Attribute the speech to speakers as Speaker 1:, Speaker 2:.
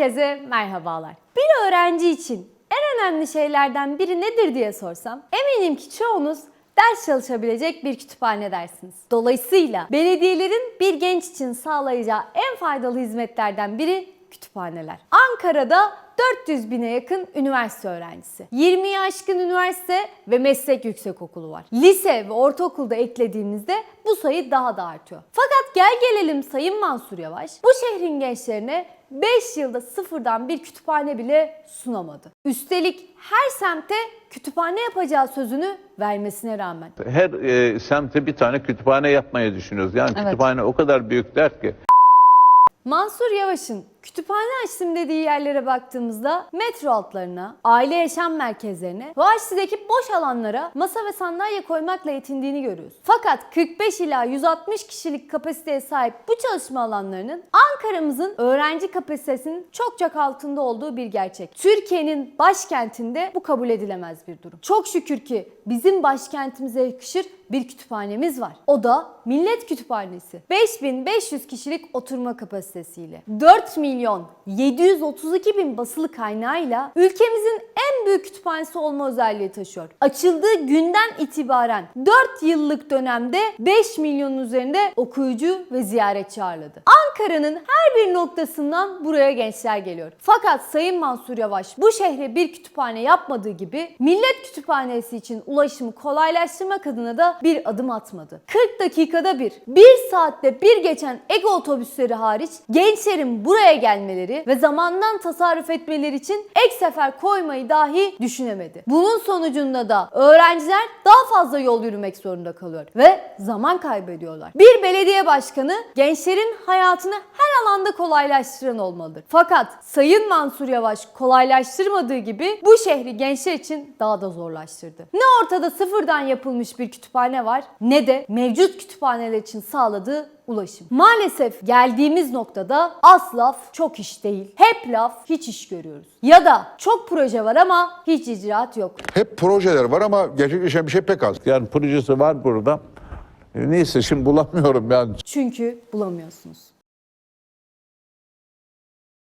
Speaker 1: Herkese merhabalar. Bir öğrenci için en önemli şeylerden biri nedir diye sorsam eminim ki çoğunuz ders çalışabilecek bir kütüphane dersiniz. Dolayısıyla belediyelerin bir genç için sağlayacağı en faydalı hizmetlerden biri kütüphaneler. Ankara'da 400 bine yakın üniversite öğrencisi, 20'yi aşkın üniversite ve meslek yüksekokulu var. Lise ve ortaokulda eklediğimizde bu sayı daha da artıyor. Fakat gel gelelim Sayın Mansur Yavaş, bu şehrin gençlerine 5 yılda sıfırdan bir kütüphane bile sunamadı. Üstelik her semte kütüphane yapacağı sözünü vermesine rağmen.
Speaker 2: Her e, semte bir tane kütüphane yapmayı düşünüyoruz. Yani kütüphane o kadar büyükler ki.
Speaker 1: Mansur Yavaş'ın kütüphane açtım dediği yerlere baktığımızda metro altlarına, aile yaşam merkezlerine ve Aşçı'daki boş alanlara masa ve sandalye koymakla yetindiğini görüyoruz. Fakat 45 ila 160 kişilik kapasiteye sahip bu çalışma alanlarının Ankara'mızın öğrenci kapasitesinin çok çok altında olduğu bir gerçek. Türkiye'nin başkentinde bu kabul edilemez bir durum. Çok şükür ki bizim başkentimize yakışır bir kütüphanemiz var. O da Millet Kütüphanesi. 5500 kişilik oturma kapasitesiyle. 4 milyon 732 bin basılı kaynağıyla ülkemizin en büyük kütüphanesi olma özelliği taşıyor. Açıldığı günden itibaren 4 yıllık dönemde 5 milyonun üzerinde okuyucu ve ziyaretçi ağırladı. Ankara'nın her bir noktasından buraya gençler geliyor. Fakat Sayın Mansur Yavaş bu şehre bir kütüphane yapmadığı gibi Millet Kütüphanesi için ulaşımı kolaylaştırmak adına da bir adım atmadı. 40 dakikada bir, 1 saatte bir geçen Ego otobüsleri hariç gençlerin buraya gelmeleri ve zamandan tasarruf etmeleri için ek sefer koymayı dahi düşünemedi. Bunun sonucunda da öğrenciler daha fazla yol yürümek zorunda kalıyor ve zaman kaybediyorlar. Bir belediye başkanı gençlerin hayatını her alanda kolaylaştıran olmalıdır. Fakat Sayın Mansur Yavaş kolaylaştırmadığı gibi bu şehri gençler için daha da zorlaştırdı. Ne ortada sıfırdan yapılmış bir kütüphane var ne de mevcut kütüphaneler için sağladığı ulaşım. Maalesef geldiğimiz noktada az laf çok iş değil. Hep laf hiç iş görüyoruz. Ya da çok proje var ama hiç icraat yok.
Speaker 3: Hep projeler var ama gerçekleşen bir şey pek az.
Speaker 2: Yani projesi var burada. Neyse şimdi bulamıyorum yani.
Speaker 1: Çünkü bulamıyorsunuz.